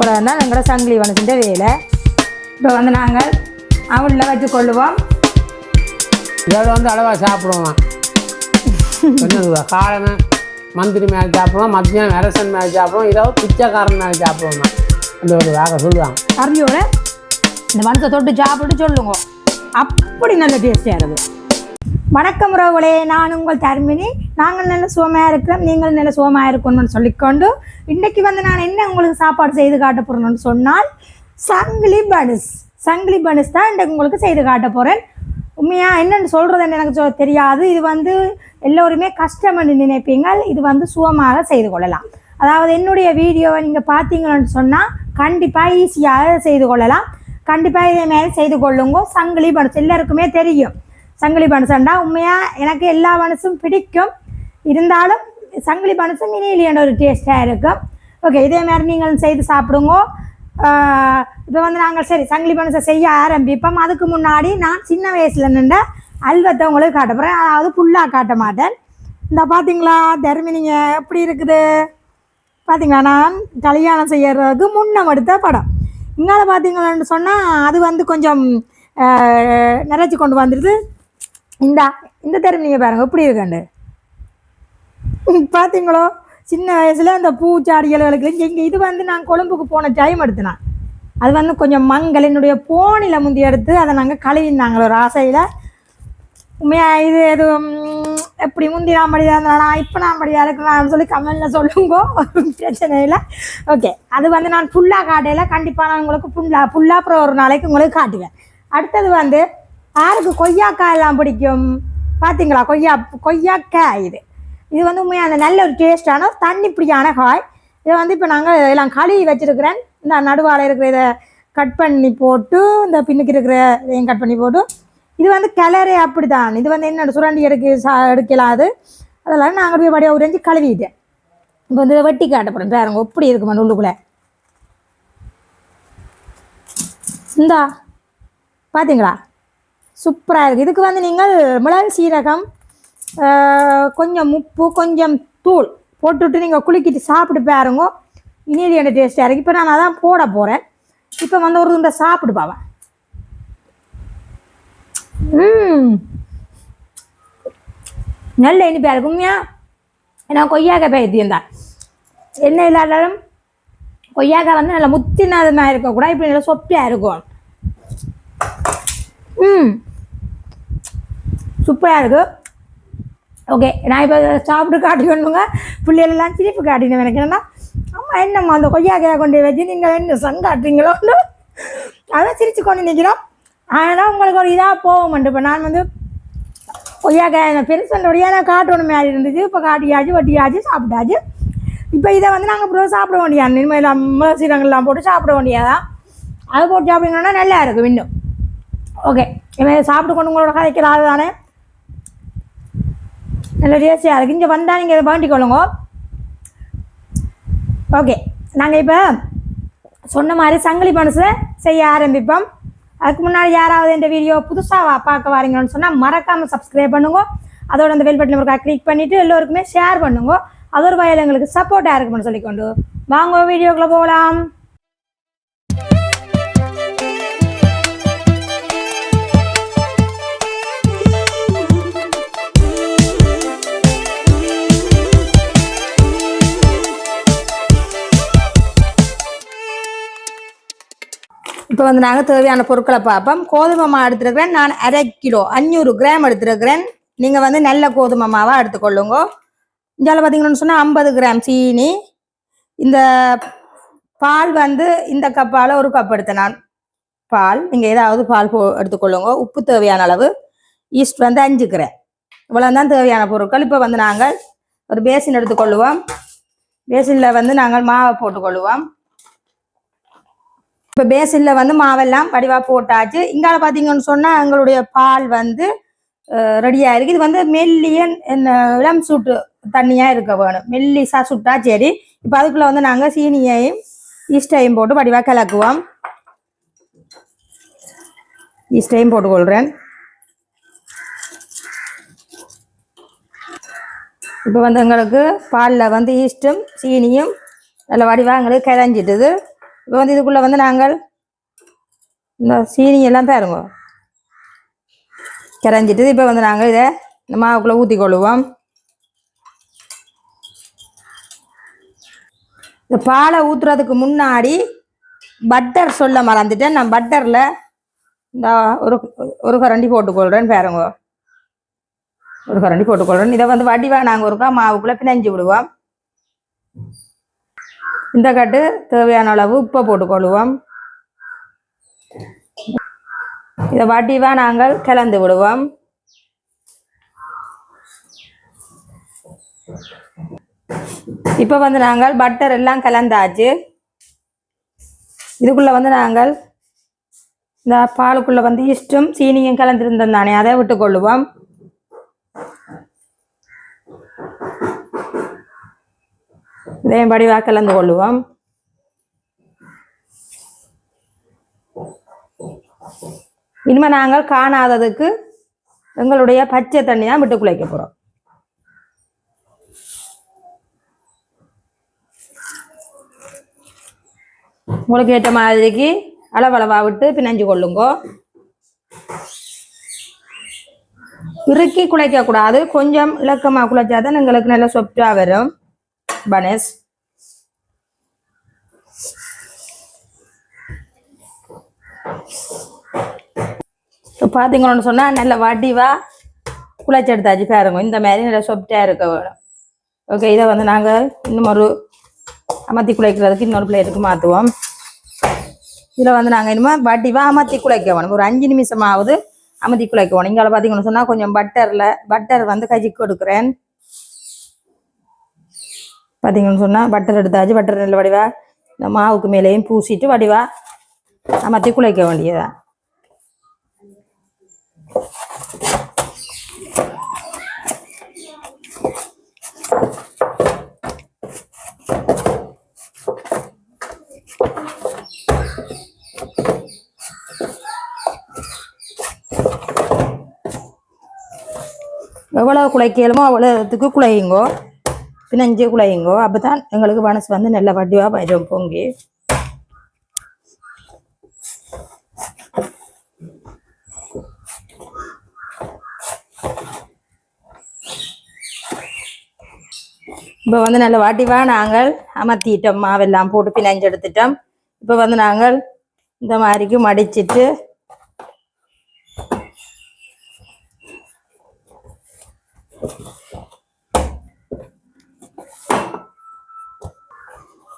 அப்புறம் தான் எங்களோட சங்கிலி வனத்தின் வேலை. இப்போ வந்து நாங்கள் அவளில் வச்சு கொள்ளுவோம் இதோட வந்து அளவாக சாப்பிடுவோம் காலமே மந்திரி மேலே சாப்பிடுவோம் மத்தியானம் அரசன் மேலே சாப்பிடுவோம் இரவு பிச்சைக்காரன் மேலே சாப்பிடுவோம் அந்த ஒரு வாக சொல்லுவாங்க கறியோட இந்த வனத்தை தொட்டு சாப்பிட்டு சொல்லுங்க. அப்படி நல்ல டேஸ்டியாக இருக்குது வணக்கம் ரோவலே நான் உங்கள் தர்மினி. நாங்கள் நல்ல சுகமாக இருக்கிறோம் நீங்கள் நல்ல சுகமாக இருக்கணும்னு சொல்லிக்கொண்டு இன்னைக்கு வந்து நான் என்ன உங்களுக்கு சாப்பாடு செய்து காட்ட போகிறேன்னு சொன்னால் சங்கிலி பனுஸ். சங்கிலி பனுஸ் தான் இன்றைக்கு உங்களுக்கு செய்து காட்ட போகிறேன் உண்மையாக என்னென்னு சொல்கிறது எனக்கு தெரியாது. இது வந்து எல்லோருமே கஷ்டம்னு நினைப்பீங்க இது வந்து சுகமாக செய்து கொள்ளலாம். அதாவது என்னுடைய வீடியோவை நீங்கள் பார்த்தீங்கன்னு சொன்னால் கண்டிப்பாக ஈஸியாக செய்து கொள்ளலாம். கண்டிப்பாக இதே மாதிரி செய்து கொள்ளுங்க. சங்கிலி பனுஸ் எல்லாருக்குமே தெரியும். சங்கிலி பனசண்டா உண்மையாக எனக்கு எல்லா பனசும் பிடிக்கும். இருந்தாலும் சங்கிலி பனசும் இனியிலியான ஒரு டேஸ்ட்டாக இருக்கும். ஓகே இதே மாதிரி நீங்கள் செய்து சாப்பிடுங்க. இப்போ வந்து நாங்கள் சரி சங்கிலி பனசை செய்ய ஆரம்பிப்போம். அதுக்கு முன்னாடி நான் சின்ன வயசில் நின்ற அல்வத்தை உங்களுக்கு காட்ட போகிறேன் அதாவது ஃபுல்லாக காட்ட மாட்டேன். இந்த பார்த்தீங்களா தர்மினிங்க எப்படி இருக்குது? பார்த்தீங்களா நான் கல்யாணம் செய்யறதுக்கு முன்னம் எடுத்த படம். இங்கால பார்த்தீங்களான்னு சொன்னால் அது வந்து கொஞ்சம் நிறைச்சி கொண்டு வந்துடுது இந்தா இந்த தெருவு நீங்கள் பாருங்கள் எப்படி இருக்காண்டு பார்த்தீங்களோ சின்ன வயசில் அந்த பூச்சாடிகளுக்கு இங்கே இது வந்து நான் கொழும்புக்கு போன டைம் எடுத்தினேன் அது வந்து கொஞ்சம் மங்கள் என்னுடைய போனில் முந்தி எடுத்து அதை நாங்கள் கழுவினாங்களோ ஒரு ஆசையில். உண்மையா இது எது எப்படி முந்தி நான் படியாக இருந்தாலும் இப்போ நான் படியா இருக்கலாம்னு சொல்லி கமெண்டில் சொல்லுங்கோ ஒரு பிரச்சனை இல்லை. ஓகே அது வந்து நான் ஃபுல்லாக காட்டையில் கண்டிப்பாக நான் உங்களுக்கு ஃபுல்லாக ஃபுல்லாக அப்புறம் ஒரு நாளைக்கு உங்களுக்கு காட்டுவேன். அடுத்தது வந்து யாருக்கு கொய்யாக்காய் எல்லாம் பிடிக்கும்? பார்த்தீங்களா கொய்யா கொய்யாக்காய் இது. இது வந்து உண்மையாக அந்த நல்ல ஒரு டேஸ்டான தண்ணி பிடியான காய். இதை வந்து இப்போ நாங்கள் எல்லாம் கழுவி வச்சுருக்கிறேன். இந்த நடுவால் இருக்கிற இதை கட் பண்ணி போட்டு இந்த பின்னுக்கு இருக்கிற இதையும் கட் பண்ணி போட்டு இது வந்து கலரே அப்படிதான் இது வந்து என்ன சுரண்டி எடுக்க சா எடுக்கலாம் அது. அதெல்லாம் நாங்கள் போய் படியாக உறைஞ்சி கழுவிட்டேன். இப்போ வந்து இதை வெட்டி காட்டப்படும். பேருங்க எப்படி இருக்குமா உள்ளுக்குள்ளே. இந்தா பார்த்தீங்களா சூப்பராக இருக்குது இதுக்கு வந்து நீங்கள் மிளகு சீரகம் கொஞ்சம் உப்பு கொஞ்சம் தூள் போட்டுவிட்டு நீங்கள் குலுக்கிட்டு சாப்பிட்டு பாருங்க. இனியது என்ன டேஸ்ட்டாக இருக்குது இப்போ நான் அதான் போட போகிறேன் இப்போ வந்து ஒரு துண்டை சாப்பிட்டு பாவேன் ம். நல்ல இனிப்பாக இருக்கும் உண்மையா? நான் கொய்யாக்காய் பைத்தியம் தான் என்ன இல்லாட்டாலும் கொய்யாக்காய் வந்து நல்லா முத்தினது இருக்கக்கூடாது. இப்படி நல்லா சொப்பியாக இருக்கும். ம். சூப்பராக இருக்கும் ஓகே நான் இப்போ சாப்பிட்டு காட்டிக்கணுங்க. பிள்ளைகளெல்லாம் சிரிப்பு காட்டினேன். எனக்கு என்னன்னா அம்மா என்னம்மா அந்த கொய்யாக்காயை கொண்டு வச்சு நீங்கள் என்ன சன் காட்டுறீங்களோன்னு அதை சிரிச்சு கொண்டு நிற்கிறோம் ஆனால் உங்களுக்கு ஒரு இதாக போக இப்போ நான் வந்து கொய்யாக்காய் நான் பெருசனுடைய நான் காட்டணும் மாதிரி இருந்துச்சு. இப்போ காட்டியாச்சு வட்டியாச்சு சாப்பிட்டாச்சு. இப்போ இதை வந்து நாங்கள் அப்புறம் சாப்பிட வேண்டியது இனிமேல் மிளகு போட்டு சாப்பிட வேண்டியதான் அது போட்டு சாப்பிடுங்கன்னா நல்லா இருக்கும் இன்னும். ஓகே இனிமேல் சாப்பிட்டு கொண்டு உங்களோட கதைக்கிறாது தானே நல்ல டேஸ்டியாக இருக்குது இங்கே வந்தால் நீங்கள் இதை வேண்டிக் கொள்ளுங்க. ஓகே நாங்கள் இப்போ சொன்ன மாதிரி சங்கிலி பனசை செய்ய ஆரம்பிப்போம். அதுக்கு முன்னாடி யாராவது இந்த வீடியோ புதுசாக பார்க்க வரீங்கன்னு சொன்னால் மறக்காமல் சப்ஸ்கிரைப் பண்ணுங்க. அதோட அந்த பெல் பட்டன் ஒருக்கா கிளிக் பண்ணிவிட்டு எல்லோருக்குமே ஷேர் பண்ணுங்க. அதோட வயல் எங்களுக்கு சப்போர்ட்டாக இருக்கும்னு சொல்லிக்கொண்டு வாங்க வீடியோக்குள்ளே போகலாம். இப்போ வந்து நாங்கள் தேவையான பொருட்களை பார்ப்போம். கோதுமை மாவு எடுத்துருக்கிறேன். நான் அரை கிலோ அஞ்சூறு கிராம் எடுத்துருக்கிறேன். நீங்கள் வந்து நல்ல கோதுமை மாவாக எடுத்துக்கொள்ளுங்க. இந்தியாவில் பார்த்தீங்கன்னு சொன்னால் ஐம்பது கிராம் சீனி. இந்த பால் வந்து இந்த கப்பால் ஒரு கப் எடுத்தேன் நான். பால் நீங்கள் ஏதாவது பால் போ எடுத்துக்கொள்ளுங்க. உப்பு தேவையான அளவு. ஈஸ்ட் வந்து அஞ்சு கிராம். இவ்வளோ தான் தேவையான பொருட்கள். இப்போ வந்து நாங்கள் ஒரு பேசின் எடுத்துக்கொள்ளுவோம். பேசினில் வந்து நாங்கள் மாவை போட்டுக்கொள்ளுவோம். இப்போ பேசினில் வந்து மாவெல்லாம் வடிவாக போட்டாச்சு. இங்கால பார்த்தீங்கன்னு சொன்னால் எங்களுடைய பால் வந்து ரெடியாக இருக்குது இது வந்து மெல்லியன் என்ன இளம் சூட்டு தண்ணியாக இருக்க வேணும். மெல்லிசா சுட்டா சரி. இப்போ அதுக்குள்ளே வந்து நாங்கள் சீனியையும் ஈஸ்டையும் போட்டு வடிவாக கலக்குவோம். ஈஸ்டையும் போட்டுக்கொள்கிறேன் இப்போ வந்து எங்களுக்கு பாலில் வந்து ஈஸ்ட்டும் சீனியும் நல்ல வடிவாக எங்களுக்கு கிளஞ்சிட்டுது இப்போ வந்து இதுக்குள்ளே வந்து நாங்கள் இந்த சீனி எல்லாம் பாருங்க. கரைஞ்சிட்டு இப்போ வந்து நாங்கள் இதை இந்த மாவுக்குள்ளே ஊற்றி கொள்ளுவோம் இந்த பாலை ஊற்றுறதுக்கு முன்னாடி பட்டர் சொல்ல மறந்துட்டேன். நான் பட்டரில் இந்த ஒரு ஒரு கரண்டி போட்டுக்கொள்கிறேன் பாருங்க. ஒரு கரண்டி போட்டுக்கொள்கிறேன் இதை வந்து வடிவாக நாங்கள் ஒருக்கா மாவுக்குள்ளே பிணைஞ்சு விடுவோம். இந்த கட்டு தேவையான அளவு உப்பை போட்டுக்கொள்வோம். இதை வடிவாக நாங்கள் கலந்து விடுவோம். இப்போ வந்து நாங்கள் பட்டர் எல்லாம் கலந்தாச்சு. இதுக்குள்ளே வந்து நாங்கள் இந்த பாலுக்குள்ளே வந்து இஷ்டம் சீனியும் கலந்துருந்தோம் தானே அதை விட்டுக்கொள்ளுவோம் இதையும் படிவாக கலந்து கொள்ளுவோம். இனிமே நாங்கள் காணாததுக்கு எங்களுடைய பச்சை தண்ணி தான் விட்டு குலைக்க போகிறோம் உங்களுக்கு ஏற்ற மாதிரிக்கு அளவளவாக விட்டு பிணைஞ்சு கொள்ளுங்கோ. இறுக்கி குலைக்கக்கூடாது கொஞ்சம் இலக்கமாக குழைச்சாதான் எங்களுக்கு நல்ல சொப்டாக வரும். பனேஷ் இப்போ பார்த்தீங்கன்னு சொன்னால் நல்ல வடிவா குழைச்சி எடுத்தாச்சு பாருங்க. இந்த மாதிரி நல்ல சொப்டா இருக்க. வேணும் ஓகே இதை வந்து நாங்கள் இன்னும் ஒரு அமர்த்தி குழைக்கிறதுக்கு இன்னொரு பிளேட்டுக்கு மாற்றுவோம் இதில் வந்து நாங்கள் இனிமேல் வடிவா அமர்த்தி குழைக்க வேணும் ஒரு அஞ்சு நிமிஷமாவது அமர்த்தி குழைக்க வேணும் இங்கே பார்த்தீங்கன்னு சொன்னால் கொஞ்சம் பட்டரில் பட்டர் வந்து கஜிக்கு கொடுக்குறேன் பார்த்தீங்கன்னு சொன்னால் பட்டர் எடுத்தாச்சு பட்டர் நல்ல வடிவா. இந்த மாவுக்கு மேலேயும் பூசிட்டு வடிவா. அமர்த்தி குழைக்க வேண்டியதா. எவ்வளோ குழைக்கலுமோ அவ்வளோத்துக்கு குழையுங்கோ. பிணைஞ்சு குழையுங்கோ அப்போ தான் எங்களுக்கு மனசு வந்து நல்ல வடிவாக வரும் பொங்கி. இப்போ வந்து நல்ல வாட்டிவா நாங்கள் அமர்த்திட்டோம். மாவெல்லாம் போட்டு பிணைஞ்செடுத்துட்டோம் இப்போ வந்து நாங்கள் இந்த மாதிரிக்கு மடிச்சிட்டு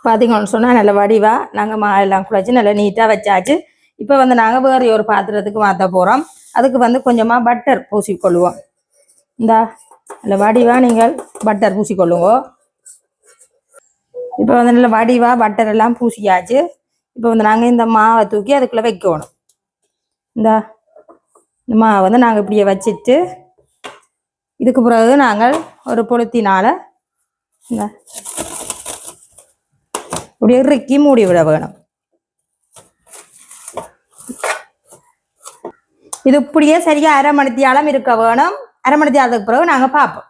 பார்த்தீங்கன்னு சொன்னால் நல்ல வடிவாக நாங்கள் மா எல்லாம் குழைச்சி நல்லா நீட்டாக வச்சாச்சு. இப்போ வந்து நாங்கள் வேறு ஒரு பாத்திரத்துக்கு மாற்ற போகிறோம் அதுக்கு வந்து கொஞ்சமாக பட்டர் பூசிக்கொள்வோம். இந்தா நல்ல வடிவாக நீங்கள் பட்டர் பூசிக்கொள்ளுங்கோ. இப்போ வந்து நல்ல வடிவா பட்டர் எல்லாம் பூசியாச்சு. இப்போ வந்து நாங்கள் இந்த மாவை தூக்கி அதுக்குள்ளே வைக்கணும். இந்தா இந்த மாவை வந்து நாங்கள் இப்படியே வச்சுட்டு இதுக்கு பிறகு நாங்கள் ஒரு பொழுத்தினால இந்த இப்படி இறுக்கி மூடி விட வேணும் இது இப்படியே சரியா அரை மணித்தியாலம் இருக்க வேணும் அரை மணித்தியாலத்துக்கு பிறகு நாங்கள் பார்ப்போம்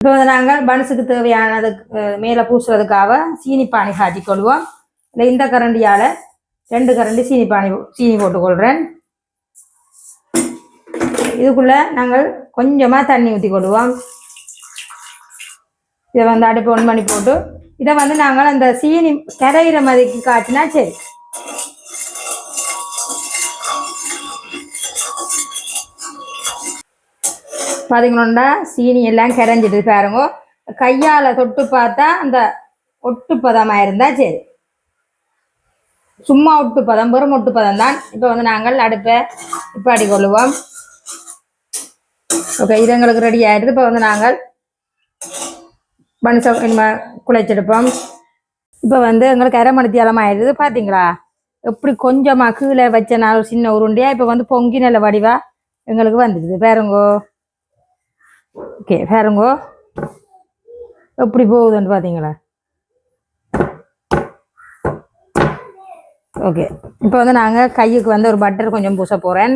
இப்போ வந்து நாங்கள் பன்ஸுக்கு தேவையானதுக்கு மேலே பூசுறதுக்காக சீனி பானி காட்டி கொள்வோம் இல்லை இந்த கரண்டியால் ரெண்டு கரண்டி சீனி பானி சீனி போட்டுக்கொள்கிறேன் இதுக்குள்ளே நாங்கள் கொஞ்சமாக தண்ணி ஊற்றி கொள்வோம் இதை வந்து அடுப்பு ஒன் பண்ணி போட்டு இதை வந்து நாங்கள் அந்த சீனி கரையிற மாதிரி காட்டினா சரி. பார்த்தீங்கன்னா சீனி எல்லாம் கரைஞ்சிட்டு பாருங்க. கையால் தொட்டு பார்த்தா அந்த ஒட்டு பதமாக இருந்தால் சரி. சும்மா ஒட்டு பதம் வெறும் ஒட்டு பதம் தான். இப்போ வந்து நாங்கள் அடுப்பை இப்பாடி கொள்ளுவோம். ஓகே இது எங்களுக்கு ரெடி ஆயிடுது. இப்போ வந்து நாங்கள் மனுஷன் இனிமேல் குழைச்செடுப்போம். இப்போ வந்து எங்களுக்கு அரை மணி தேலம் ஆயிடுது பார்த்தீங்களா எப்படி கொஞ்சமாக கீழே வச்ச நான் ஒரு சின்ன உருண்டையாக இப்போ வந்து பொங்கி நல்ல வடிவா எங்களுக்கு வந்துடுது. பேருங்கோ. ஓகே பேருங்கோ. எப்படி போகுதுன்னு பார்த்தீங்களா ஓகே. இப்போ வந்து நாங்கள் கையுக்கு வந்து ஒரு பட்டர் கொஞ்சம் பூச போகிறேன்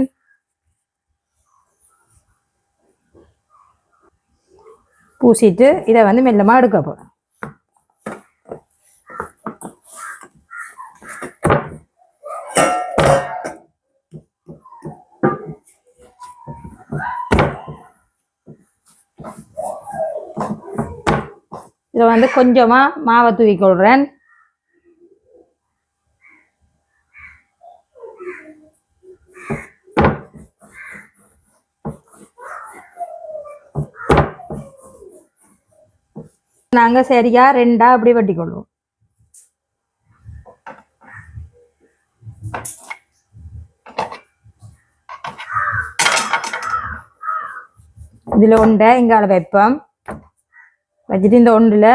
பூசிட்டு இதை வந்து மெல்லமாக எடுக்க போகிறோம் இதை வந்து கொஞ்சமாக மாவை தூவி கொள்கிறேன் நாங்கள் சரியா ரெண்டா அப்படி வெட்டி கொள்வோம். இதில் ஒன்றை இங்கால வைப்போம். வச்சுட்டு இந்த ஒன்றில்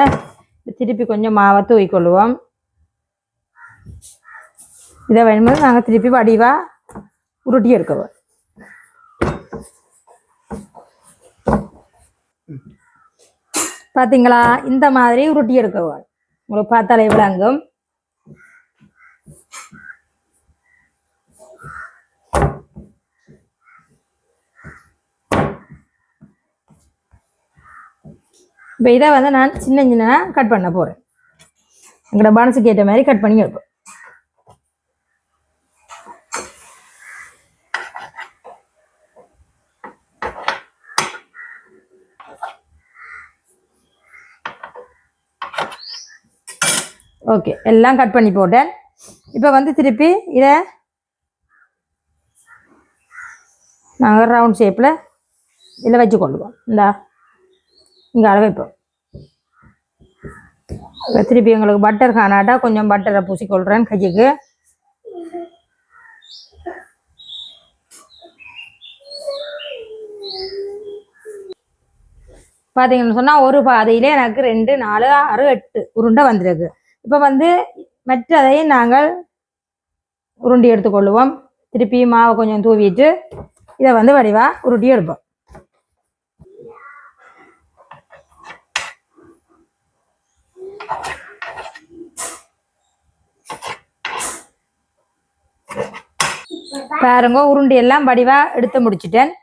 திருப்பி கொஞ்சம் மாவை தூவி கொள்ளுவோம் இதை வேணும்போது நாங்கள் திருப்பி வடிவாக உருட்டி எடுக்குவோம் பார்த்தீங்களா இந்த மாதிரி உருட்டி எடுக்குவோம். உங்களுக்கு பார்த்தாலே விளங்கும். இப்போ இதை வந்து நான் சின்ன சின்ன கட் பண்ண போகிறேன் எங்களோட மனசுக்கு ஏற்ற மாதிரி கட் பண்ணி எடுப்போம். ஓகே எல்லாம் கட் பண்ணி போட்டேன். இப்போ வந்து திருப்பி இதை நாங்கள் ரவுண்ட் ஷேப்பில் இதில் வச்சு கொள்வோம் இந்தா இங்கே அளவு வைப்போம் திருப்பி எங்களுக்கு பட்டர் காணாட்டா கொஞ்சம் பட்டரை பூசிக்கொள்கிறேன் கைக்கு. பார்த்தீங்கன்னு சொன்னால் ஒரு பாதையிலே எனக்கு ரெண்டு நாலு ஆறு எட்டு உருண்டை வந்திருக்கு. இப்போ வந்து மற்றதையும் நாங்கள் உருண்டி எடுத்துக்கொள்ளுவோம். திருப்பி மாவை கொஞ்சம் தூவிட்டு இதை வந்து வடிவாக உருட்டி எடுப்போம். பாருங்க உருண்டி எல்லாம் வடிவா எடுத்து முடிச்சிட்டேன்.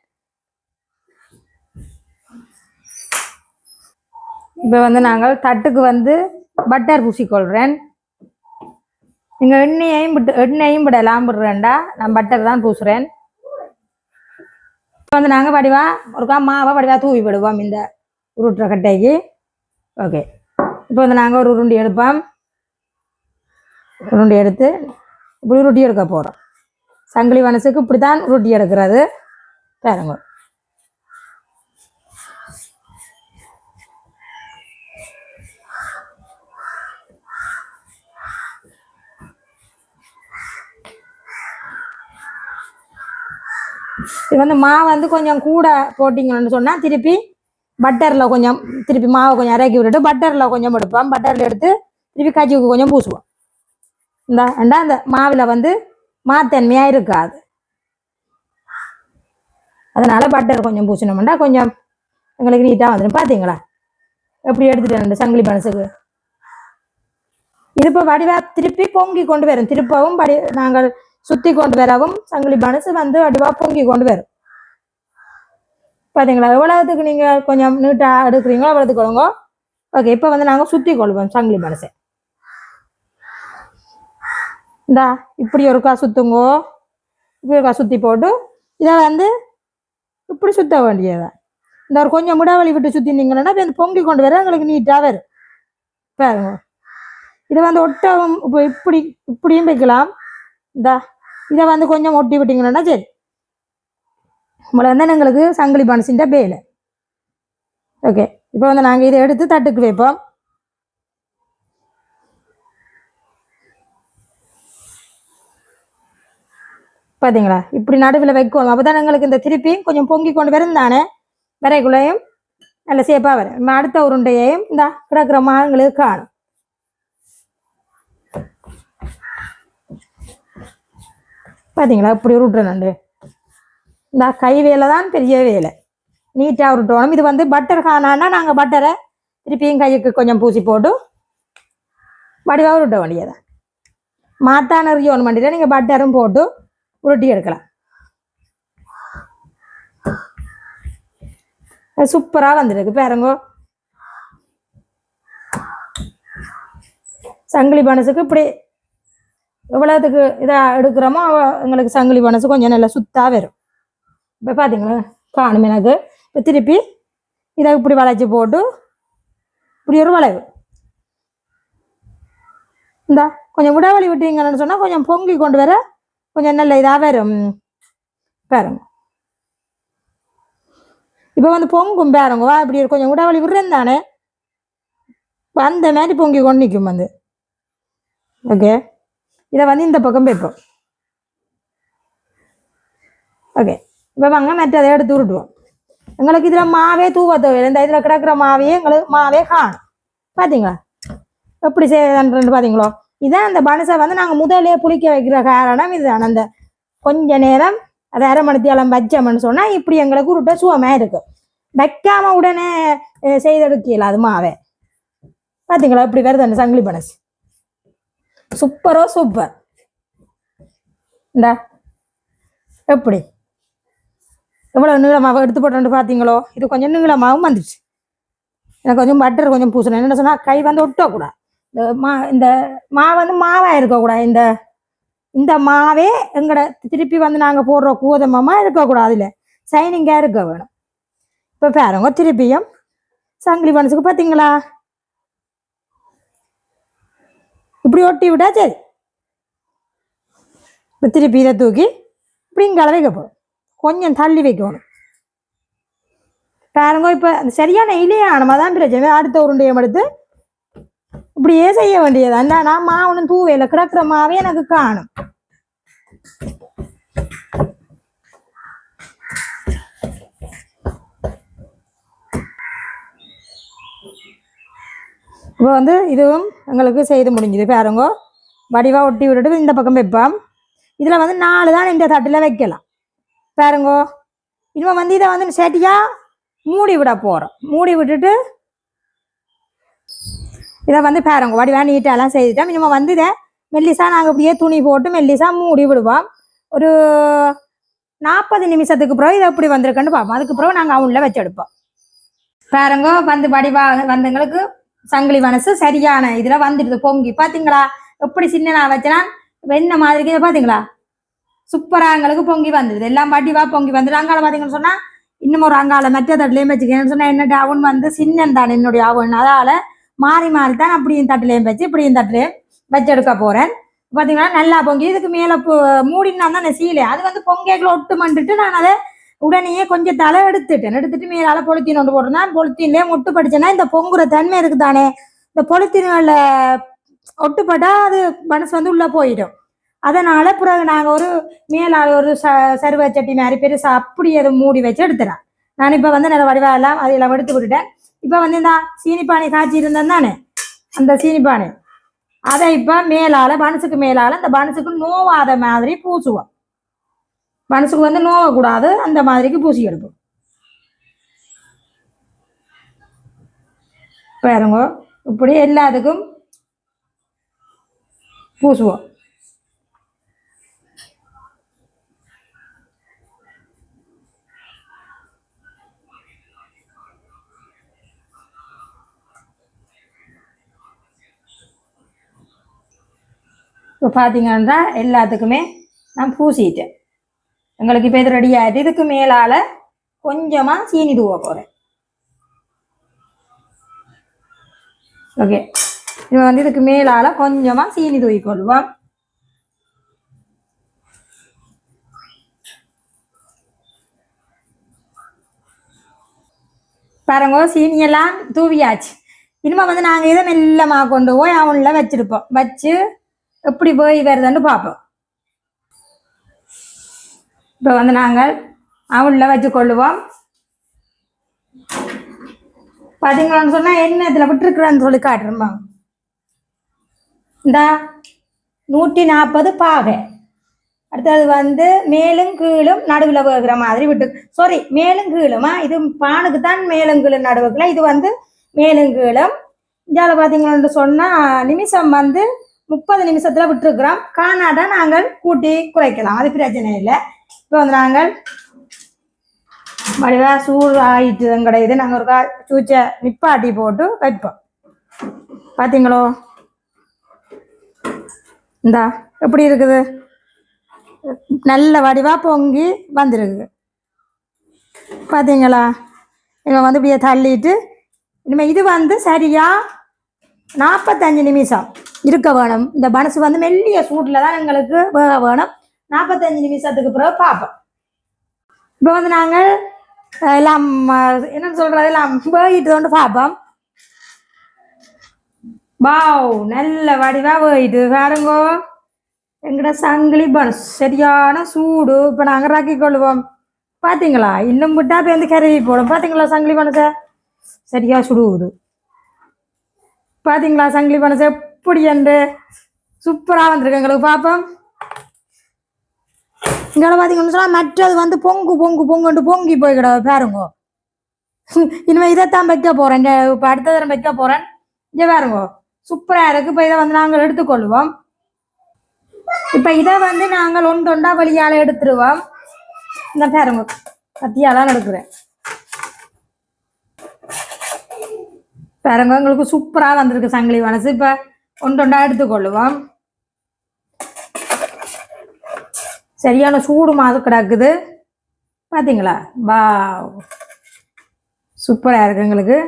இப்போ வந்து நாங்கள் தட்டுக்கு வந்து பட்டர் பூசிக்கொள்கிறேன் நீங்கள் எண்ணெயையும் விட்டு எண்ணெயையும் விடலாம் விடுறேன்டா. நான் பட்டர் தான் பூசுகிறேன் இப்போ வந்து நாங்கள் வடிவா ஒருக்கா மாவை வடிவா தூவி விடுவோம் இந்த உருட்டுற கட்டைக்கு. ஓகே இப்போ வந்து நாங்கள் ஒரு உருண்டி எடுப்போம். உருண்டி எடுத்து இப்படி உருட்டி எடுக்க போகிறோம் சங்கிலி மனசுக்கு இப்படி தான் உருட்டி எடுக்கிறது. பாருங்க. இது வந்து மாவு வந்து கொஞ்சம் கூட போட்டிங்கன்னு சொன்னால் திருப்பி பட்டரில் கொஞ்சம் திருப்பி மாவை கொஞ்சம் இறக்கி விட்டுட்டு பட்டரில் கொஞ்சம் எடுப்போம். பட்டரில் எடுத்து திருப்பி கஜிக்கு கொஞ்சம் பூசுவோம். இந்த ஏண்டா அந்த மாவில் வந்து மாத்தன்மையாக இருக்காது. அதனால பட்டர் கொஞ்சம் பூசினோம்னா கொஞ்சம் எங்களுக்கு நீட்டாக வந்துடும். பார்த்தீங்களா எப்படி எடுத்துட்டு இந்த சங்கிலி மனசுக்கு இது இப்போ வடிவா திருப்பி பொங்கி கொண்டு வரும். திருப்பவும் படி நாங்கள் சுத்தி கொண்டு வரவும் சங்கிலி மனசு வந்து வடிவா பொங்கி கொண்டு வரும். பார்த்தீங்களா எவ்வளவுக்கு நீங்கள் கொஞ்சம் நீட்டாக எடுக்கிறீங்களோ அவ்வளோத்துக்கு கொடுங்க ஓகே இப்போ வந்து நாங்கள் சுற்றி கொள்வோம் சங்கிலி மனசை. இந்தா இப்படி ஒருக்கா சுத்துங்கோ. இப்படி ஒருக்கா சுற்றி போட்டு இதை வந்து இப்படி சுத்த வேண்டியதான் இந்த ஒரு கொஞ்சம் முடாவளி விட்டு சுற்றினீங்கன்னா இப்போ பொங்கி கொண்டு வர எங்களுக்கு நீட்டாக வரும். பாருங்க. இதை வந்து ஒட்டவும் இப்போ இப்படி இப்படியும் வைக்கலாம். இந்தா இதை வந்து கொஞ்சம் ஒட்டி விட்டீங்கன்னா சரி. உங்களை வந்து எங்களுக்கு சங்கிலி பனசின்ற பேலை ஓகே இப்போ வந்து நாங்கள் இதை எடுத்து தட்டுக்கு வைப்போம். பார்த்தீங்களா இப்படி நடுவில் வைக்கணும் அப்போ தான் எங்களுக்கு இந்த திருப்பியும் கொஞ்சம் பொங்கி கொண்டு வரும் தானே? வரைக்குள்ளேயும் நல்ல சேப்பாக வரும். நம்ம அடுத்த உருண்டையையும் இந்த கிடக்கிற மாங்களுக்கு காணும். பார்த்தீங்களா இப்படி உருட்டுறேன் நான். இந்த கை வேலை தான் பெரிய வேலை. நீட்டாக உருட்டணும். இது வந்து பட்டர் காணான்னா நாங்கள் பட்டரை திருப்பியும் கைக்கு கொஞ்சம் பூசி போட்டு வடிவாக உருட்ட வேண்டியதான் மாத்தான எறியணும் பண்ணிட்டு நீங்கள் பட்டரும் போட்டு உருட்டி எடுக்கலாம். சூப்பராக வந்துருக்கு பேரங்கோ. சங்கிலி பனசுக்கு இப்படி எவ்வளோத்துக்கு இதாக எடுக்கிறோமோ எங்களுக்கு சங்கிலி மனசு கொஞ்சம் நல்லா சுத்தாக வரும். இப்போ பார்த்தீங்களா காணும் எனக்கு இப்போ திருப்பி இதை இப்படி வளைச்சி போட்டு இப்படி ஒரு வளைவு. இந்தா கொஞ்சம் விடாவளி விட்டீங்கன்னு சொன்னால் கொஞ்சம் பொங்கி கொண்டு வர கொஞ்சம் நல்ல இதாக வரும். பாருங்க. இப்போ வந்து பொங்கும் பாருங்க. வா இப்படி கொஞ்சம் விடாவளி விடுறேன் தானே. அந்த மாதிரி பொங்கி கொண்டு நிற்கும் வந்து. ஓகே இதை வந்து இந்த பக்கம் வைப்போம். ஓகே இப்போ வாங்க மற்றதை எடுத்து விட்டுவோம் எங்களுக்கு இதில் மாவே தூவ தேவையில்லை இந்த இதில் கிடக்கிற மாவையே எங்களுக்கு மாவே காணும். பார்த்தீங்களா எப்படி செய்யறதுன்னு பார்த்தீங்களோ இதான் அந்த பனசை வந்து நாங்கள் முதலே புளிக்க வைக்கிற காரணம் இதுதான். அந்த கொஞ்ச நேரம் அதை அரை மணித்தியாலம் வச்சோம்னு சொன்னால் இப்படி எங்களுக்கு உருட்ட சுவமாக இருக்கும் வைக்காம உடனே செய்தெடுக்கல அது மாவே. பார்த்தீங்களா இப்படி வருது அந்த சங்கிலி பனசு. சூப்பரோ சூப்பர். இந்தா. எப்படி? எவ்வளோ நீளமாக எடுத்து போட்டு பார்த்தீங்களோ இது கொஞ்சம் நீளமாகவும் வந்துடுச்சு. எனக்கு கொஞ்சம் பட்டர் கொஞ்சம் பூசணும். என்ன சொன்னால் கை வந்து ஒட்டக்கூடாது. இந்த மா இந்த மா வந்து மாவாக இருக்கக்கூடாது. இந்த இந்த மாவே எங்கட திருப்பி வந்து நாங்கள் போடுற கூதமமாக இருக்கக்கூடாது இல்லை. சைனிங்காக இருக்க வேணும். இப்போ பாருங்க திருப்பியும் சங்கிலி மனசுக்கு பார்த்தீங்களா இப்படி ஒட்டி விட்டா சரி. இப்போ திருப்பி இதை தூக்கி இப்படி இங்கே வைக்க போகிறோம் கொஞ்சம் தள்ளி வைக்கணும். பாருங்க இப்போ அந்த சரியான இலையானமா தான் பிரச்சனை. அடுத்த உருண்டையை எடுத்து இப்படியே செய்ய வேண்டியது? அந்த நான் மாவனும் தூவையில் கிடக்கிற மாவே எனக்கு காணும். இப்போ வந்து இதுவும் எங்களுக்கு செய்து முடிஞ்சுது. பாருங்க வடிவாக ஒட்டி விட்டுட்டு இந்த பக்கம் வைப்போம். இதில் வந்து நாலு தான் இந்த தட்டில் வைக்கலாம். பாருங்கோ இனிமேல் வந்து இதை வந்து சேட்டியாக மூடி விட போகிறோம் மூடி விட்டுட்டு இதை வந்து பாருங்க வடிவாக நீட்டெல்லாம் செய்துட்டோம். இனிமேல் வந்து இதை மெல்லிசா நாங்கள் இப்படியே துணி போட்டு மெல்லிசா மூடி விடுவோம். ஒரு நாற்பது நிமிஷத்துக்கு பிறகு இதை எப்படி வந்திருக்குன்னு பார்ப்போம். அதுக்கு பிறகு நாங்கள் அவனில் வச்செடுப்போம் பாருங்க வந்து வடிவா வந்தவங்களுக்கு சங்கிலி மனசு சரியான இதுல வந்துடுது பொங்கி. பாத்தீங்களா? எப்படி சின்ன நான் வச்சனா வெண்ண மாதிரி பாத்தீங்களா? பார்த்தீங்களா சூப்பராக எங்களுக்கு பொங்கி வந்துடுது எல்லாம் பாட்டிவா பொங்கி வந்துடுது அங்கால பார்த்தீங்கன்னு சொன்னால் இன்னும் ஒரு அங்கால மெத்த தட்டுலையும் வச்சுக்கேன்னு சொன்னால் என்ன டவுன் வந்து சின்னன் தான் என்னுடைய அவன் அதால் மாறி மாறி தான் அப்படியும் தட்டுலையும் வச்சு இப்படியும் தட்டுலையும் வச்செடுக்க போகிறேன் பார்த்தீங்கன்னா நல்லா பொங்கி. இதுக்கு மேலே மூடினா தான் நான் சீலை. அது வந்து பொங்கைக்குள்ள ஒட்டு மண்டுட்டு நான் அதை உடனேயே கொஞ்சம் தலை எடுத்துட்டேன். எடுத்துட்டு மேலால பொலித்தீன் ஒன்று போட்டிருந்தேன். பொலித்தீன்லேயே முட்டு படிச்சேன்னா இந்த பொங்குற தன்மை இருக்குதானே? இந்த பொலித்தீன்களில் ஒட்டுப்பட்டா அது மனசு வந்து உள்ளே போயிடும். அதனால பிறகு நாங்கள் ஒரு மேலால ஒரு ச சருவ சட்டி மாதிரி பெருசா அப்படி அதை மூடி வச்சு எடுத்துறேன். நான் இப்போ வந்து நல்ல வடிவா எல்லாம் அதெல்லாம் எடுத்து விட்டுட்டேன். இப்போ வந்து இந்த சீனிப்பானை காய்ச்சி இருந்தேன் தானே? அந்த சீனிப்பானை அதை இப்போ மேலால பனசுக்கு மேலால அந்த பனசுக்கு நோவாத மாதிரி பூசுவோம். மனசுக்கு வந்து நோவக்கூடாது அந்த மாதிரிக்கு பூசி எடுப்போம். பாருங்க இப்படி எல்லாத்துக்கும் பூசுவோம். இப்போ பார்த்தீங்கன்னா எல்லாத்துக்குமே நான் பூசிட்டேன். எங்களுக்கு இப்போ இது ரெடி ஆகிட்டு இதுக்கு மேலால கொஞ்சமாக சீனி தூவ போகிறேன் ஓகே இப்போ வந்து இதுக்கு மேலால கொஞ்சமாக சீனி தூவி கொள்வோம். பாருங்க சீனியெல்லாம் தூவியாச்சு. இனிமே வந்து நாங்கள் இதை மெல்லமாக கொண்டு போய் அவனில் வச்சிருப்போம். வச்சு எப்படி போய் வருதுன்னு பார்ப்போம். இப்போ வந்து நாங்கள் அவனில் வச்சு கொள்ளுவோம் பார்த்தீங்களான்னு சொன்னால் என்ன இதில் விட்டுருக்குறான்னு சொல்லி காட்டுறோமா இந்த நூற்றி நாற்பது பாகை. அடுத்தது வந்து மேலும் கீழும் நடுவில் வேகிற மாதிரி விட்டு சாரி மேலும் கீழுமா? இது பானுக்கு தான் மேலும் கீழும் நடுவுக்குள்ள இது வந்து மேலும் கீழும். இந்தியாவில் பார்த்தீங்கன்னு சொன்னால் நிமிஷம் வந்து முப்பது நிமிஷத்தில் விட்டுருக்குறோம். காணாதான் நாங்கள் கூட்டி குறைக்கலாம். அது பிரச்சனை இல்லை. இப்போ வந்து நாங்கள் வடிவாக சூடு ஆயிட்டு கிடையாது இது நாங்கள் ஒரு கா சூச்சை நிப்பாட்டி போட்டு வைப்போம். பார்த்தீங்களோ இந்தா எப்படி இருக்குது? நல்ல வடிவாக பொங்கி வந்திருக்கு பார்த்தீங்களா இவன் வந்து இப்படியே தள்ளிட்டு இனிமேல் இது வந்து சரியாக நாற்பத்தஞ்சு நிமிஷம் இருக்க வேணும். இந்த மனசு வந்து மெல்லிய சூட்டில் தான் எங்களுக்கு வேக வேணும். நாற்பத்தஞ்சு நிமிஷத்துக்கு பிறகு பார்ப்போம். இப்போ வந்து நாங்கள் எல்லாம் என்னன்னு சொல்றது எல்லாம் வேகிட்டு கொண்டு பார்ப்போம். வாவ் நல்ல வடிவா வேகிட்டு பாருங்கோ. எங்கட சங்கிலி பனஸ் சரியான சூடு. இப்போ நாங்கள் ராக்கி கொள்வோம் பார்த்தீங்களா இன்னும் விட்டா இப்போ வந்து கருவி போடும்? பார்த்தீங்களா சங்கிலி பணத்தை சரியா சுடுவுது பார்த்தீங்களா சங்கிலி பனசை எப்படி என்று? சூப்பராக வந்திருக்கு. எங்களுக்கு பார்ப்போம். இங்கே பார்த்தீங்கன்னு சொன்னால் மற்றது வந்து பொங்கு பொங்கு பொங்குன்ட்டு பொங்கி போய் கிட பாருங்க. இனிமேல் இதைத்தான் வைக்க போகிறேன் இப்போ அடுத்த தரம் வைக்க போகிறேன் இங்கே பாருங்க. சூப்பராக இருக்கு. இப்போ இதை வந்து நாங்கள் எடுத்துக்கொள்வோம். இப்போ இதை வந்து நாங்கள் ஒன் ஒன்றா வழியால் எடுத்துருவோம். இந்த பாருங்க. கத்தியால் நடக்கிறேன் எடுக்கிறேன். பாருங்க எங்களுக்கு சூப்பராக வந்திருக்கு சங்கிலி மனசு இப்போ ஒன் ஒன்றா எடுத்துக்கொள்ளுவோம். சரியான சூடு மாது கிடக்குது. பார்த்தீங்களா வா. சூப்பராக இருக்கு எங்களுக்கு.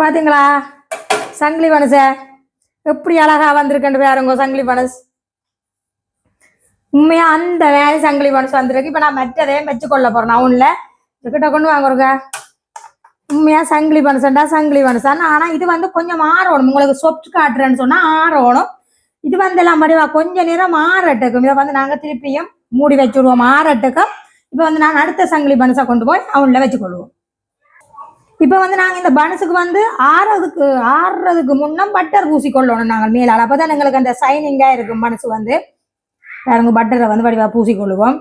பார்த்தீங்களா சங்கிலி பனச. எப்படி அழகா வந்திருக்கேன் வேறுங்க சங்கிலி பனஸ். உண்மையாக அந்த வேலை சங்கிலி பனஸ் வந்திருக்கு. இப்போ நான் மற்றதையும் வச்சு கொள்ள போகிறேன் நான் ஒன்றில் இதுக்கிட்ட கொண்டு வாங்குறேங்க உண்மையா சங்கிலி பனசண்டா சங்கிலி பனசான்னு ஆனா இது வந்து கொஞ்சம் ஆறணும் உங்களுக்கு சொப்ட் காட்டுறேன்னு சொன்னா ஆறணும். இது வந்து எல்லாம் மடிவா கொஞ்ச நேரம் ஆறட்டுக்கும் இதை வந்து நாங்க திருப்பியும் மூடி வச்சுடுவோம். ஆறட்டுக்கும் இப்போ வந்து நான் அடுத்த சங்கிலி பனசை கொண்டு போய் அவன்ல வச்சுக்கொள்வோம். இப்போ வந்து நாங்கள் இந்த பனுசுக்கு வந்து ஆறதுக்கு ஆறுறதுக்கு முன்னம் பட்டர் பூசி கொள்ளணும் நாங்கள் மேலால். அப்போ தான் எங்களுக்கு அந்த சைனிங்காக இருக்கும் மனசு வந்து. பாருங்க பட்டரை வந்து வடிவா பூசி கொள்ளுவோம்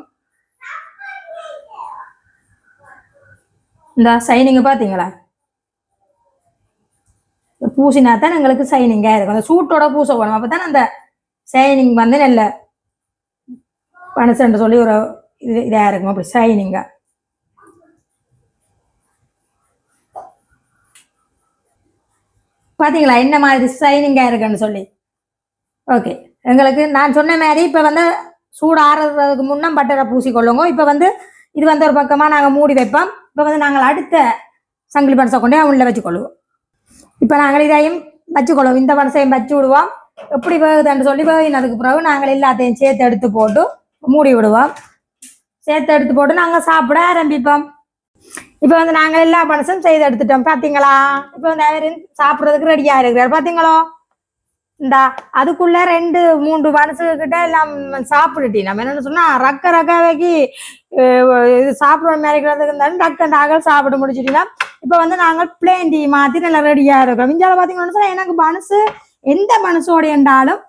இந்த சைனிங்கு பார்த்தீங்களா பூசினா தான் எங்களுக்கு சைனிங்காக இருக்கும் அந்த சூட்டோட பூச போகணும் அப்போ தான் அந்த சைனிங் வந்து நல்ல பனசுன்னு சொல்லி ஒரு இது இதாக இருக்கும். அப்படி சைனிங்காக பார்த்தீங்களா என்ன மாதிரி சைனிங்காக இருக்குன்னு சொல்லி. ஓகே எங்களுக்கு நான் சொன்ன மாதிரி இப்போ வந்து சூடு ஆறுறதுக்கு முன்னே பட்டரை பூசி கொள்ளுங்க இப்போ வந்து இது வந்து ஒரு பக்கமாக நாங்கள் மூடி வைப்போம். இப்போ வந்து நாங்கள் அடுத்த சங்கிலி பனசை கொண்டே உள்ள வச்சுக்கொள்வோம் இப்போ நாங்கள் இதையும் வச்சுக்கொள்வோம் இந்த பனசையும் வச்சு விடுவோம். எப்படி வேகுதுன்னு சொல்லி வேகினதுக்கு பிறகு நாங்கள் எல்லாத்தையும் சேர்த்து எடுத்து போட்டு மூடி விடுவோம். சேர்த்து எடுத்து போட்டு நாங்கள் சாப்பிட ஆரம்பிப்போம். இப்போ வந்து நாங்கள் எல்லா பனசும் செய்து எடுத்துட்டோம். பார்த்தீங்களா இப்போ வந்து அவர் சாப்பிட்றதுக்கு ரெடியாக இருக்கிறார். பார்த்தீங்களோ இந்தா அதுக்குள்ள ரெண்டு மூன்று பனசு கிட்ட எல்லாம் சாப்பிட்டுட்டி. நம்ம என்னன்னு சொன்னா ரக்க ரக்காவைக்கு இது சாப்பிடுற மாதிரி இருந்தாலும் ரக்க நாங்கள் சாப்பிட முடிச்சுட்டீங்கன்னா இப்போ வந்து நாங்கள் பிளேன் டீ மாற்றி நல்லா ரெடியாக இருக்கோம் இந்தியாவில் பார்த்தீங்கன்னு சொன்னா எனக்கு மனசு எந்த மனசோட என்றாலும்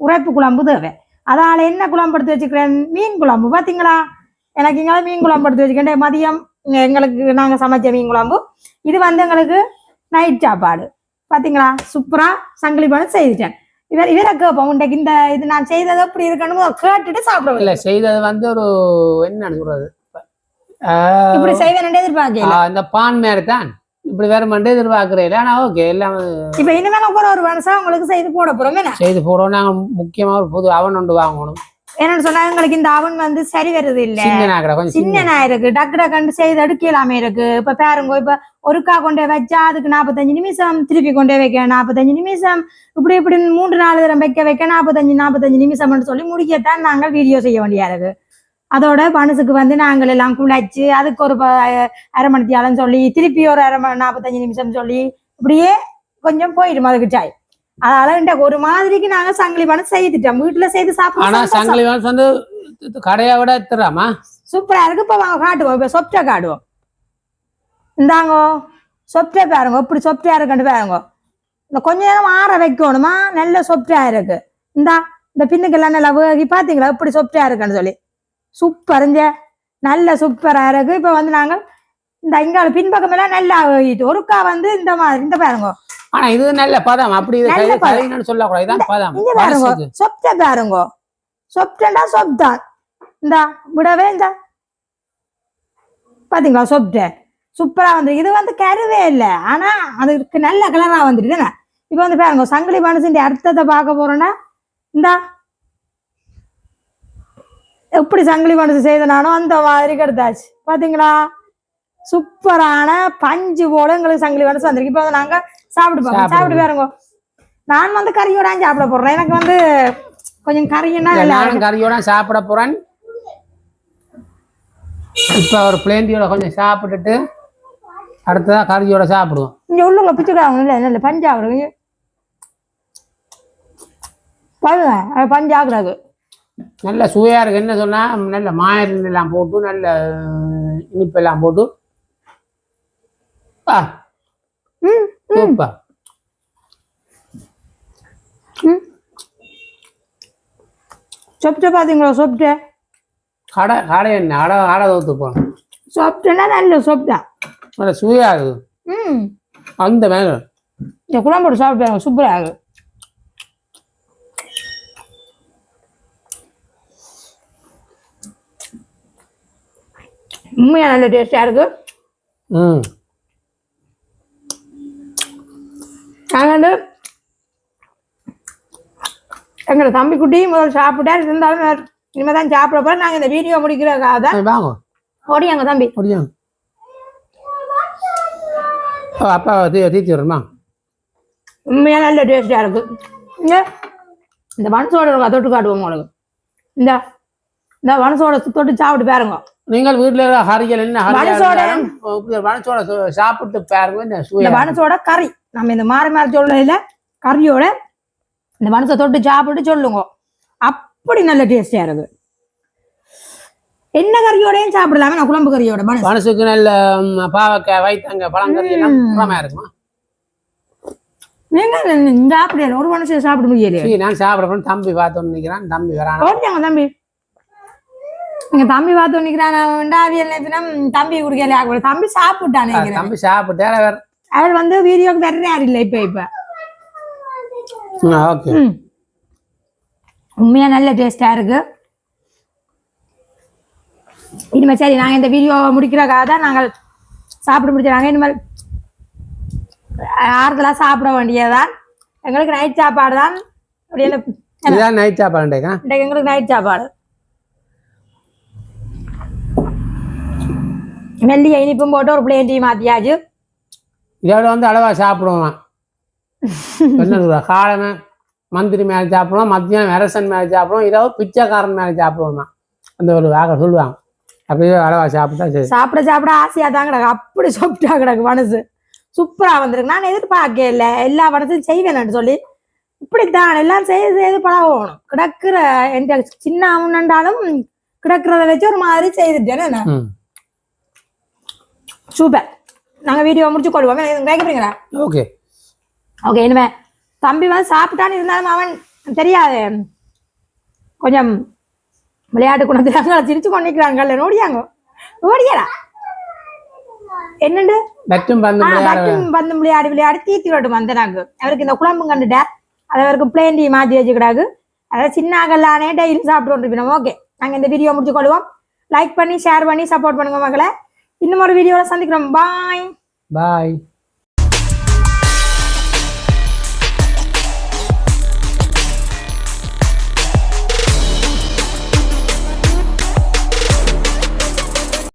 உரைப்பு குழம்பு தேவை. அதால என்ன குழம்பு எடுத்து வச்சுக்கிறேன்? மீன் குழம்பு. பார்த்தீங்களா எனக்கு இங்கே மீன் குழம்பு எடுத்து வச்சுக்கிட்டேன் மதியம் எங்களுக்கு நாங்கள் சமைச்ச மீன் குழம்பு. இது வந்து எங்களுக்கு நைட் சாப்பாடு. பார்த்தீங்களா சூப்பராக சங்கிலி பழம் செய்துட்டேன். இவர் இவரை கேட்போம். உண்டைக்கு இந்த இது நான் செய்தது எப்படி இருக்கணும் கேட்டுட்டு சாப்பிடுவோம் இல்லை செய்தது வந்து ஒரு என்ன சொல்றது? இப்படி செய்வேன் எதிர்பார்க்கல. இந்த பான் மாதிரி தான். இப்படி வேற மண்டே எதிர்பார்க்குறேன். ஆனா ஓகே எல்லாம் இப்ப இனிமேல ஒரு மனசா உங்களுக்கு செய்து போட போறோம் செய்து போடுவோம். நாங்கள் முக்கியமா ஒரு புது அவன் ஒன்று வாங்கணும். என்னன்னு சொன்னா எங்களுக்கு இந்த அவன் வந்து சரி வருது இல்ல சின்னனா இருக்கு டக்கு டக்குன்னு செய்து எடுக்கலாமே இருக்கு. இப்ப பாருங்க இப்ப ஒருக்கா கொண்டே வச்சா அதுக்கு நாற்பத்தஞ்சு நிமிஷம். திருப்பி கொண்டே வைக்க நாற்பத்தஞ்சு நிமிஷம். இப்படி இப்படி மூன்று நாலு தரம் வைக்க வைக்க நாற்பத்தஞ்சு நாற்பத்தஞ்சு நிமிஷம்னு சொல்லி முடிக்கத்தான் நாங்கள் வீடியோ செய்ய வேண்டியா இருக்கு. அதோட பனசுக்கு வந்து நாங்கள் எல்லாம் குழைச்சு அதுக்கு ஒரு அரை மணி தியாலம் சொல்லி திருப்பி ஒரு அரை நாற்பத்தஞ்சு நிமிஷம் சொல்லி இப்படியே கொஞ்சம் போயிடும். அதுக்கு சாய் அதனால இந்த ஒரு மாதிரிக்கு நாங்க சங்கிலி பணம் செய்துட்டோம் வீட்டுல செய்து ஆனா சாப்பிட சங்கிலி வந்து வந்து கடையை விட தராமா சூப்பரா இருக்கு. இப்ப வாங்க காட்டுவோம். இப்ப சொப்டை காட்டுவோம். இந்தாங்கோ சொப்டை பாருங்க. இப்படி சொப்டையா இருக்குன்னு பாருங்க. இந்த கொஞ்ச நேரம் ஆற வைக்கணுமா? நல்ல சொப்டையா இருக்கு. இந்தா இந்த பின்னுக்கெல்லாம் நல்லா வேகி பாத்தீங்களா? இப்படி சொப்டையா இருக்குன்னு சொல்லி. சூப்பருங்க நல்ல சூப்பரா இருக்கு. இப்ப வந்து நாங்க இந்த இங்கால பின்பக்கம் எல்லாம் நல்லா வேகிட்டு ஒருக்கா வந்து இந்த மாதிரி இந்த பாருங்க. ஆனா இது நல்ல பதம். அப்படி இது நல்ல கை- பதம். கைன்னு சொல்லக்கூடாது. இதான் பதம். இங்க பாருங்க. சொப்ட பாருங்க. சொப்டண்டா சொப்தான் இந்த விடவே இந்த. பாத்தீங்களா சொப்ட சூப்பரா வந்து இது வந்து கருவே இல்லை. ஆனா அதுக்கு நல்ல கலரா வந்துட்டு இப்போ வந்து பாருங்க சங்கிலி மனசுடைய அர்த்தத்தை பார்க்க போறோம்னா இந்த. எப்படி சங்கிலி மனசு செய்தனானோ அந்த மாதிரி கெடுத்தாச்சு. பாத்தீங்களா? சூப்பரான பஞ்சு போல எங்களுக்கு சங்கிலி வந்து வந்திருக்கு. இப்போ வந்து நாங்க சாப்பிட்டு சாப்பிடுவோம். சாப்பிட்டு பாருங்க. நான் வந்து கறியோட சாப்பிட போறேன். எனக்கு வந்து கொஞ்சம் நல்லா நானும் கறியோட சாப்பிட போறேன். இப்போ ஒரு பிளேண்டியோட கொஞ்சம் சாப்பிட்டுட்டு அடுத்ததா கறியோட சாப்பிடுவோம். இங்க உள்ள பிச்சுக்கிறாங்க இல்ல இல்ல பஞ்சாகுறது பாருங்க அது பஞ்சாகுறது நல்ல சுவையா இருக்கு. என்ன சொன்னா நல்ல மாயரின் எல்லாம் போட்டு நல்ல இனிப்பெல்லாம் போட்டு. ஆ. ம். சூப்பர் ம் சொப்ட பாத்தீங்களா சொப்ட கடை கடை என்ன கடை கடை தோத்து போகணும் சொப்டனா நல்ல சொப்டா நல்ல சுவையா இருக்கு ம் அந்த மேல. இந்த குழம்போட சாப்பிட்டு சூப்பராக இருக்கு. உண்மையா நல்ல டேஸ்டா இருக்கு? ம் வந்து எங்களை தம்பி குட்டி முதல் சாப்பிட்டா இருந்தாலும் இனிமே தான் சாப்பிட போகிறேன் நாங்கள் இந்த வீடியோ முடிக்கிறதுக்காக தான் வாங்க. ஓடியாங்க தம்பி. முடியும் ஓ, அப்பா தீ தீத்தி வருமா உண்மையா நல்ல டேஸ்டா இருக்கு. இங்க இந்த மனசோட தொட்டு காட்டுவோம் உங்களுக்கு. இந்த இந்த மனசோட தொட்டு சாப்பிட்டு பாருங்க. நீங்கள் வீட்டில் ஹரிகள் என்ன சு- சாப்பிட்டு பாருங்க மனசோட கறி. நம்ம இந்த மாறி மாறி சொல்லல கறியோட இந்த மனசை தொட்டு சாப்பிட்டு சொல்லுங்க. அப்படி நல்ல டேஸ்டியா இருக்கு என்ன கறியோடையும் சாப்பிடலாமே நான் குழம்பு கறியோட மனசு. மனசுக்கு நல்ல பாவக்காய் வைத்தங்க பழங்கறி எல்லாம் இருக்குமா. நீங்க அப்படி ஒரு மனுஷன் சாப்பிட முடியலையே? சரி நான் சாப்பிட. தம்பி பார்த்தோன்னு நிற்கிறான் தம்பி வரானா. தம்பி. எங்க தம்பி பார்த்து நிக்கிறான் அவியல் நேரத்தினம் தம்பி குடிக்கல ஆகல தம்பி சாப்பிட்டான் தம்பி சாப்பிட்டு வேற அவர் வந்து வீடியோக்கு வர்றாரு இல்ல இப்ப இப்ப. உண்மையா நல்ல டேஸ்டா இருக்கு. இனிமே சரி நாங்க இந்த வீடியோ முடிக்கிறக்காக தான் நாங்கள் சாப்பிட முடிச்சாங்க இனிமேல் ஆறுதலா சாப்பிட வேண்டியதுதான். எங்களுக்கு நைட் சாப்பாடு தான் அப்படி இல்லை இதான் நைட் இன்றைக்கு எங்களுக்கு நைட் சாப்பாடு. மெல்லிய இனிப்பும் போட்டு ஒரு பிளேன் டீ மாத்தியாச்சு இதோட வந்து அளவா சாப்பிடுவான் என்ன காலமே மந்திரி மேலே சாப்பிடுவோம் மத்தியானம் அரசன் மேலே சாப்பிடுவோம் இரவு பிச்சைக்காரன் மேலே சாப்பிடுவோம் அந்த ஒரு வாக சொல்லுவாங்க. அப்படியே அளவா சாப்பிட்டா சரி. சாப்பிட சாப்பிட ஆசையா தான் கிடக்கு அப்படி சாப்பிட்டா கிடக்கு மனசு. சூப்பரா வந்திருக்கு. நான் எதிர்பார்க்க இல்லை. எல்லா படத்தையும் செய்வேன்னு சொல்லி. இப்படித்தான் எல்லாம் செய்து செய்து பழகணும். கிடக்குற எந்த சின்ன அவனண்டாலும் கிடக்குறத வச்சு ஒரு மாதிரி செய்துட்டேன். நான். ம். சூப்பர். நாங்க வீடியோ முடிச்சு கொள்வோம். கேட்குறீங்களா ஓகே ஓகே இனிமே. தம்பி வந்து சாப்பிட்டான்னு இருந்தாலும் அவன் தெரியாது. கொஞ்சம் விளையாட்டு குணத்துல சிரிச்சு கொண்டிருக்கிறாங்கல்ல ஓடியாங்க ஓடியடா என்னண்டு? பற்றும் பந்து ஆ, விளையாட விளையாடி விளையாடி தீத்தி விட்டு வந்தனாங்க அவருக்கு இந்த குழம்பு கண்டுட்ட? அது அவருக்கு பிளேன் டீ மாற்றி வச்சுக்கிடாது அதாவது சின்ன அகல்லானே டெய்லி சாப்பிட்டு கொண்டிருப்போம் ஓகே நாங்கள் இந்த வீடியோ முடிச்சு கொள்வோம். லைக் பண்ணி ஷேர் பண்ணி சப்போர்ட் பண்ணுங்க மக்களை இன்னும் ஒரு வீடியோவில் சந்திக்கிறோம். பாய் பாய்